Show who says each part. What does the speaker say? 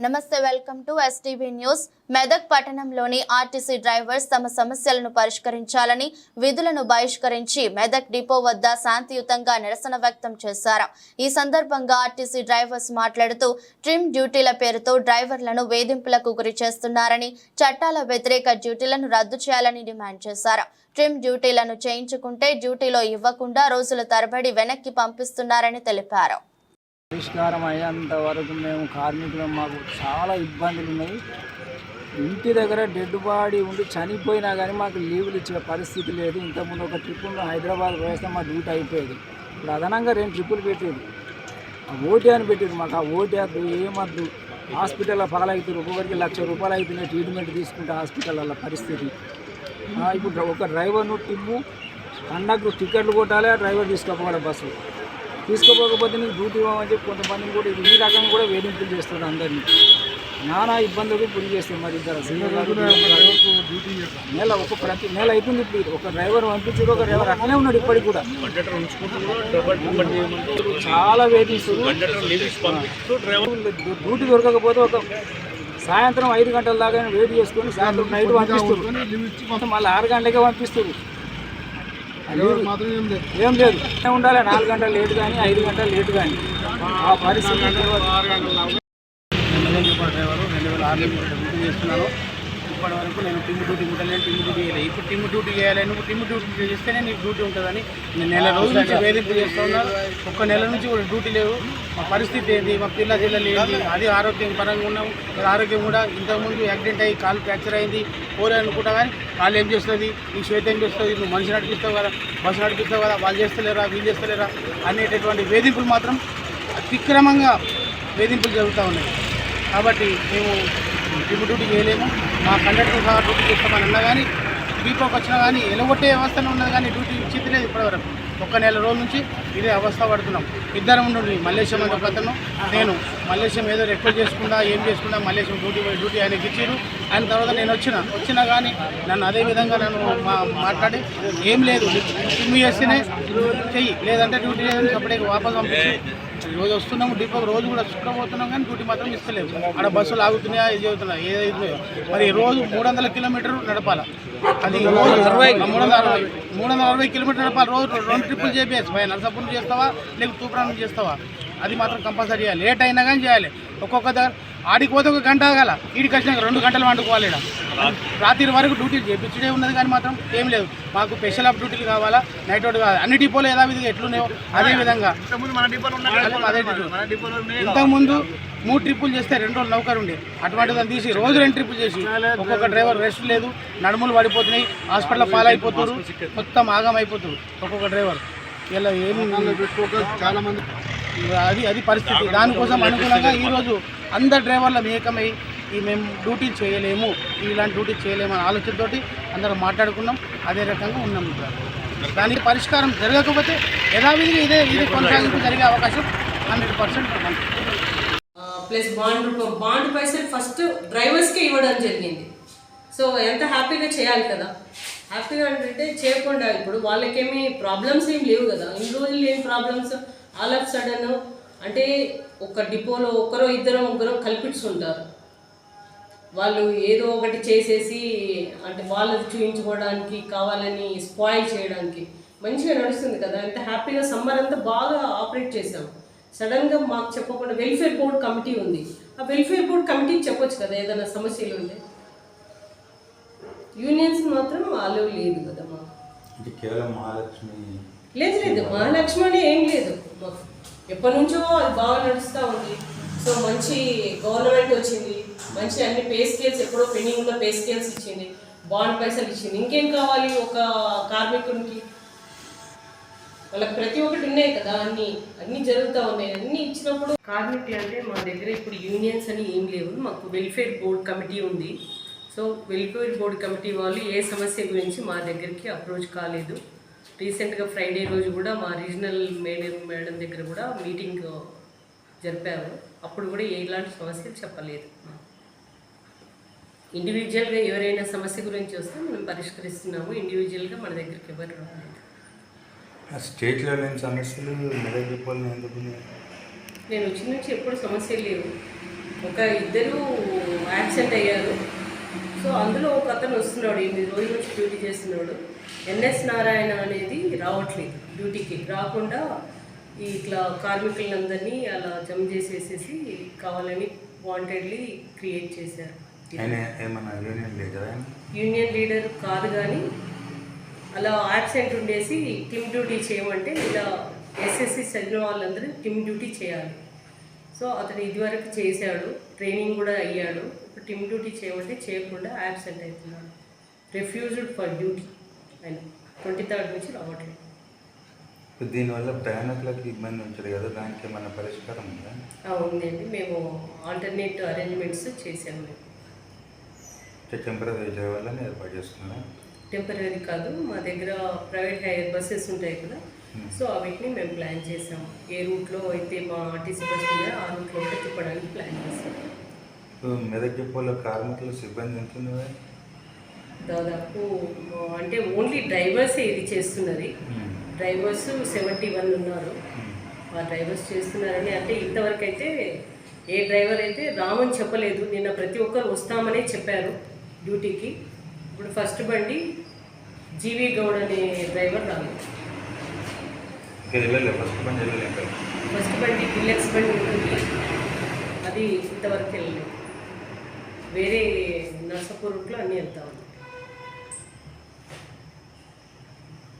Speaker 1: నమస్తే welcome to STV news Medak పట్టణంలోని RTC drivers తమ సమస్యలను పరిష్కరించాలని విధులను బహిష్కరించి మెదక్ డిపో వద్ద శాంతియుతంగా నిరసన వ్యక్తం చేశారు. ఈ సందర్భంగా ఆర్టీసీ డ్రైవర్స్ మాట్లాడుతూ ట్రిమ్ డ్యూటీల పేరుతో డ్రైవర్లను వేధింపులకు గురి చేస్తున్నారని చట్టాల వ్యతిరేక డ్యూటీలను రద్దు చేయాలని డిమాండ్ చేశారు. ట్రిమ్ డ్యూటీలను చేయించుకుంటే డ్యూటీలో ఇవ్వకుండా రోజుల తరబడి వెనక్కి పంపిస్తున్నారని తెలిపారు.
Speaker 2: పరిష్కారం అయ్యేంత వరకు మేము కార్మికులు మాకు చాలా ఇబ్బందులు ఉన్నాయి ఇంటి దగ్గర డెడ్ బాడీ ఉండి చనిపోయినా కానీ మాకు లీవులు ఇచ్చే పరిస్థితి లేదు. ఇంతకుముందు ఒక ట్రిప్ హైదరాబాద్ వేస్తే మా డ్యూటీ అయిపోయేది. ఇప్పుడు అదనంగా రెండు ట్రిప్పులు పెట్టేది. ఆ ఓటీ అని పెట్టేది మాకు. ఆ ఓటీ వద్దు ఏమద్దు? హాస్పిటల్లో పాలవుతారు ఒక్కొక్కరికి లక్ష రూపాయలు అవుతున్నాయి ట్రీట్మెంట్ తీసుకుంటే హాస్పిటల్లో పరిస్థితి. ఇప్పుడు ఒక డ్రైవర్ను టిప్పు కండక్టర్ టికెట్లు కొట్టాలి ఆ డ్రైవర్ తీసుకోపోవాలి బస్సు తీసుకోపోకపోతే నీకు డ్యూటీ ఇవ్వమని చెప్పి కొంతమందిని కూడా ఈ రకంగా కూడా వేధింపులు చేస్తున్నారు అందరినీ. నానా ఇబ్బందులకు గురి చేస్తారు మరి ఇద్దరు నెల ఒక ప్రతి నెల అయిపోయింది ఇప్పుడు ఒక డ్రైవర్ పంపించారు ఒక డ్రైవర్ అట్లనే ఉన్నాడు ఇప్పటికి కూడా. చాలా వేధిస్తారు డ్యూటీ దొరకకపోతే ఒక సాయంత్రం ఐదు గంటల దాకా వెయిట్ చేసుకొని సాయంత్రం నైట్ పంపిస్తారు. మళ్ళీ ఆరు గంటలకే పంపిస్తారు. ఏం లేదు. ఉండాలి. నాలుగు గంటలు లేట్ కానీ ఐదు గంటలు లేట్ కానీ. ఆ పరిస్థితి
Speaker 3: డ్రైవరు రెండు వేల ఆరు నుంచి డ్యూటీ చేస్తున్నాను ఇప్పటి వరకు నేను టీమ్ డ్యూటీ ముట్టలేను టీమ్ డ్యూటీ చేయలేదు. ఇప్పుడు టీమ్ డ్యూటీ చేయాలి నువ్వు టీమ్ డ్యూటీ చేస్తేనే నీకు డ్యూటీ ఉంటుందని నేను నెల రోజుల నుంచి వేధింపు చేస్తూ ఉన్నారు ఒక్క నెల నుంచి కూడా డ్యూటీ లేవు. మా పరిస్థితి ఏంటి మా పిల్ల జిల్లలు ఏంటి అది ఆరోగ్యం పరంగా ఉన్నాం. ఆరోగ్యం కూడా ఇంతకుముందు యాక్సిడెంట్ అయ్యి కాలు ఫ్రాక్చర్ అయింది. పోలే అనుకుంటా కానీ కాలు ఏం చేస్తుంది? నీ శ్వేత ఏం చేస్తుంది? నువ్వు మనిషి నడిపిస్తావు కదా బస్సు నడిపిస్తావు కదా వాళ్ళు చేస్తలేరా? వీళ్ళు చేస్తలేరా? అనేటటువంటి వేధింపులు మాత్రం అతిక్రమంగా వేధింపులు జరుగుతూ ఉన్నాయి. కాబట్టి మేము డ్యూటీ డ్యూటీ చేయలేము. మా కండక్టర్ సహా డ్యూటీ చేస్తామని అన్నా కానీ బీపోకి వచ్చినా కానీ ఎలగొట్టే వ్యవస్థనే ఉన్నది కానీ డ్యూటీ ఇచ్చింది లేదు ఇప్పటివరకు. ఒక్క నెల రోజుల నుంచి ఇదే అవస్థ పడుతున్నాం. ఇద్దరం ఉండండి మల్లేశం అని ఒకతను నేను. మల్లేశం ఏదో రిక్వెస్ట్ చేసుకుందా ఏం చేసుకుందా మల్లేశం డ్యూటీ డ్యూటీ ఆయనకి ఇచ్చారు ఆయన తర్వాత నేను వచ్చిన. వచ్చినా కానీ నన్ను అదే విధంగా నన్ను మా మాట్లాడి ఏం లేదు సిమ్ చేస్తేనే చెయ్యి. లేదంటే డ్యూటీ లేదని అప్పుడే వాపస్ పంపించి. రోజు వస్తున్నాము డిపోకి రోజు కూడా శుక్రపోతున్నాం కానీ డ్యూటీ మాత్రం ఇస్తలేము. అక్కడ బస్సులు ఆగుతున్నాయా ఇది చదువుతున్నాయి ఏదైతున్నాయో మరి రోజు మూడు వందల కిలోమీటర్ నడపాలి. అది రోజు అరవై. మూడు వందల అరవై మూడు వందల అరవై కిలోమీటర్ నడపాలి. రోజు రెండు ట్రిప్పులు చేపేసి భయ నరసాపూర్ చేస్తావా లేక తూప్రాణం చేస్తావా? అది మాత్రం కంపల్సరీ చేయాలి. లేట్ అయినా కానీ చేయాలి. ఒక్కొక్క దగ్గర ఆడికి పోతే ఒక గంట ఆగాల. ఈడికి వచ్చినాక రెండు గంటలు వండుకోవాలి రాత్రి వరకు డ్యూటీలు చేపించడే ఉన్నది కానీ మాత్రం ఏం లేదు. మాకు స్పెషల్ ఆఫ్ డ్యూటీలు కావాలా నైట్ అవుట్ కావాలి. అన్ని డిపోలు యథావిధిగా ఎట్లున్నాయో అదే విధంగా. ఇంతకుముందు మూడు ట్రిప్పులు చేస్తే రెండు రోజులు నౌకరు ఉండే. అటువంటి దాన్ని తీసి రోజు రెండు ట్రిప్పులు చేసి. ఒక్కొక్క డ్రైవర్ రెస్ట్ లేదు నడుములు పడిపోతున్నాయి హాస్పిటల్ పాలైపోతారు మొత్తం ఆగం అయిపోతారు ఒక్కొక్క డ్రైవర్. ఇలా ఏమి చాలా మంది అది అది పరిస్థితి. దానికోసం అనుగుణంగా ఈరోజు అందరు డ్రైవర్ల ఏకమై ఈ మేము డ్యూటీ చేయలేము ఇలాంటి డ్యూటీ చేయలేము అనే ఆలోచనతోటి అందరం మాట్లాడుకున్నాం. అదే రకంగా ఉన్నాం ఇక్కడ. దానికి పరిష్కారం జరగకపోతే యథావిధిగా ఇదే ఇది కొనసాగింపు జరిగే అవకాశం హండ్రెడ్ పర్సెంట్
Speaker 4: ప్లస్ బాండ్ రూపం బాండ్ పైసలు ఫస్ట్ డ్రైవర్స్కే ఇవ్వడం జరిగింది. సో ఎంత హ్యాపీగా చేయాలి కదా? హ్యాపీగా అంటే చేయకుండా ఇప్పుడు వాళ్ళకేమీ ప్రాబ్లమ్స్ ఏం లేవు కదా? ఇన్ని రోజులు ఏం ప్రాబ్లమ్స్? ఆల్ ఆఫ్ సడన్ అంటే ఒక డిపోలో ఒకరో ఇద్దరు ముగ్గురు కల్పించుంటారు. వాళ్ళు ఏదో ఒకటి చేసేసి అంటే వాళ్ళది చూపించుకోవడానికి కావాలని స్పాయిల్ చేయడానికి మంచిగా నడుస్తుంది కదా. ఎంత హ్యాపీగా సమ్మర్ అంతా బాగా ఆపరేట్ చేసాం సడన్గా మాకు చెప్పకుండా వెల్ఫేర్ బోర్డ్ కమిటీ ఉంది. ఆ వెల్ఫేర్ బోర్డ్ కమిటీకి చెప్పొచ్చు కదా ఏదైనా సమస్యలు ఉంటే. యూనియన్స్ మాత్రం అలో లేదు కదా మాకు
Speaker 5: ఇది కేవలం మహాలక్ష్మి
Speaker 4: లేదు లేదు మహాలక్ష్మి అని ఏం లేదు. ఎప్పటి నుంచో అది బాగా నడుస్తూ ఉంది. సో మంచి గవర్నమెంట్ వచ్చింది. మంచి అన్ని పే స్కేల్స్ ఎప్పుడో పెండింగ్ ఉన్న పే స్కేల్స్ ఇచ్చింది. బాండ్ పైసలు ఇచ్చింది. ఇంకేం కావాలి ఒక కార్మికునికి? వాళ్ళకి ప్రతి ఒక్కటి ఉన్నాయి కదా అన్ని అన్ని జరుగుతూ ఉన్నాయి. అన్ని ఇచ్చినప్పుడు కార్మికులు అంటే మా దగ్గర ఇప్పుడు యూనియన్స్ అని ఏం లేవు. మాకు వెల్ఫేర్ బోర్డ్ కమిటీ ఉంది. సో వెల్ఫేర్ బోర్డ్ కమిటీ వాళ్ళు ఏ సమస్య గురించి మా దగ్గరికి అప్రోచ్ కాలేదు. రీసెంట్గా ఫ్రైడే రోజు కూడా మా రీజనల్ మేడం మేడం దగ్గర కూడా మీటింగ్ జరిపారు. అప్పుడు కూడా ఎలాంటి సమస్యలు చెప్పలేదు. ఇండివిజువల్గా ఎవరైనా సమస్య గురించి వస్తే మనం పరిష్కరిస్తున్నాము. ఇండివిజువల్గా మన దగ్గరికి ఎవరు రాలేదు.
Speaker 5: స్టేట్లో లేని సమస్యలు?
Speaker 4: నేను వచ్చిన నుంచి ఎప్పుడు సమస్యలు లేవు. ఒక ఇద్దరు యాక్సిడెంట్ అయ్యారు. సో అందులో ఒక అతను వస్తున్నాడు. ఎనిమిది రోజుల నుంచి డ్యూటీ చేస్తున్నాడు. ఎన్ఎస్ నారాయణ అనేది రావట్లేదు డ్యూటీకి. రాకుండా ఈ ఇట్లా కార్మికులందరినీ అలా జమ చేసేసేసి కావాలని వాంటెడ్లీ క్రియేట్ చేశారు.
Speaker 5: యూనియన్ లీడర్ ఆయన?
Speaker 4: యూనియన్ లీడర్ కాదు కానీ అలా యాబ్సెంట్ ఉండేసి టీమ్ డ్యూటీ చేయమంటే ఇలా ఎస్ఎస్సి చదివిన వాళ్ళందరూ టీమ్ డ్యూటీ చేయాలి. సో అతను ఇదివరకు చేశాడు ట్రైనింగ్ కూడా అయ్యాడు. ఇప్పుడు టీమ్ డ్యూటీ చేయమంటే చేయకుండా యాబ్సెంట్ అవుతున్నాడు. Refused for duty. ఆయన ట్వంటీ థర్డ్ నుంచి రావట్లేదు.
Speaker 5: దీనివల్ల ప్రయాణికులకు ఇబ్బంది ఉంటుంది కదా దానికి ఏమన్నా పరిష్కారం ఉందా?
Speaker 4: ఉందండి. మేము ఆల్టర్నేట్ అరేంజ్మెంట్స్ చేసాము మేము.
Speaker 5: టెంపరీ వాళ్ళని ఏర్పాటు చేస్తున్నారా?
Speaker 4: టెంపరీ కాదు మా దగ్గర ప్రైవేట్ హైర్ బస్సెస్ ఉంటాయి కదా సో వీటిని మేము ప్లాన్ చేసాము ఏ రూట్లో అయితే మా ఆర్టీసీ బస్ ఉన్నాయో ఆ రూట్లో కూడా తిప్పడానికి ప్లాన్ చేసాం
Speaker 5: ఇప్పుడు మెదక్ డిపోలో కార్మికులు సిబ్బంది ఎంత?
Speaker 4: దాదాపు అంటే ఓన్లీ డ్రైవర్సే ఇది చేస్తున్నది.
Speaker 5: ఉమ్.
Speaker 4: డ్రైవర్స్ సెవెంటీ వన్ ఉన్నారు.
Speaker 5: ఉమ్.
Speaker 4: ఆ డ్రైవర్స్ చేస్తున్నారని అంటే ఇంతవరకు అయితే ఏ డ్రైవర్ అయితే రామని చెప్పలేదు. నిన్న ప్రతి ఒక్కరు వస్తామనే చెప్పారు డ్యూటీకి. ఇప్పుడు ఫస్ట్ బండి జీవి గౌడ్ అనే డ్రైవర్ రాలేదు.
Speaker 5: ఫస్ట్
Speaker 4: బండి డిలక్స్ బండి ఉంటుంది. అది ఇంతవరకు వెళ్ళలేదు. వేరే నర్సాపూర్ రూట్లో అన్నీ వెళ్తా